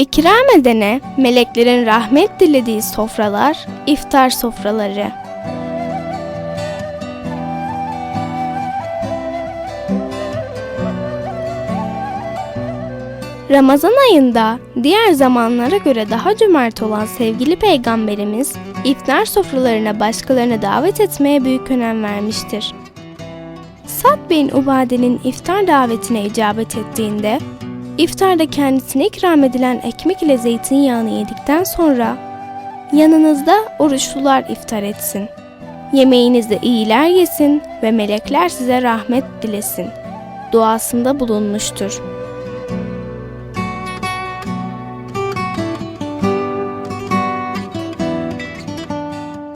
İkram edene meleklerin rahmet dilediği sofralar iftar sofraları. Ramazan ayında diğer zamanlara göre daha cömert olan sevgili peygamberimiz iftar sofralarına başkalarını davet etmeye büyük önem vermiştir. Sad bin Ubade'nin iftar davetine icabet ettiğinde iftarda kendisine ikram edilen ekmek ile zeytinyağını yedikten sonra yanınızda oruçlular iftar etsin. Yemeğinizde iyiler yesin ve melekler size rahmet dilesin. Duasında bulunmuştur.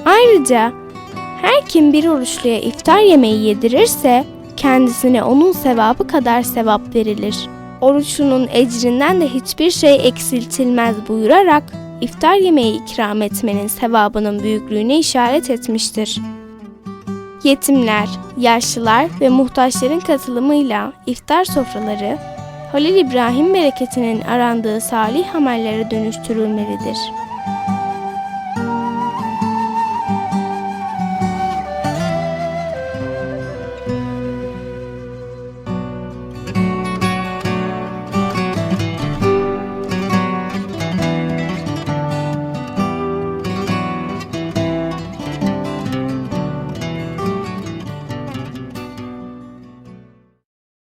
Ayrıca her kim bir oruçluya iftar yemeği yedirirse kendisine onun sevabı kadar sevap verilir. Oruçlunun ecrinden de hiçbir şey eksiltilmez buyurarak iftar yemeği ikram etmenin sevabının büyüklüğüne işaret etmiştir. Yetimler, yaşlılar ve muhtaçların katılımıyla iftar sofraları Halil İbrahim bereketinin arandığı salih amellere dönüştürülmelidir.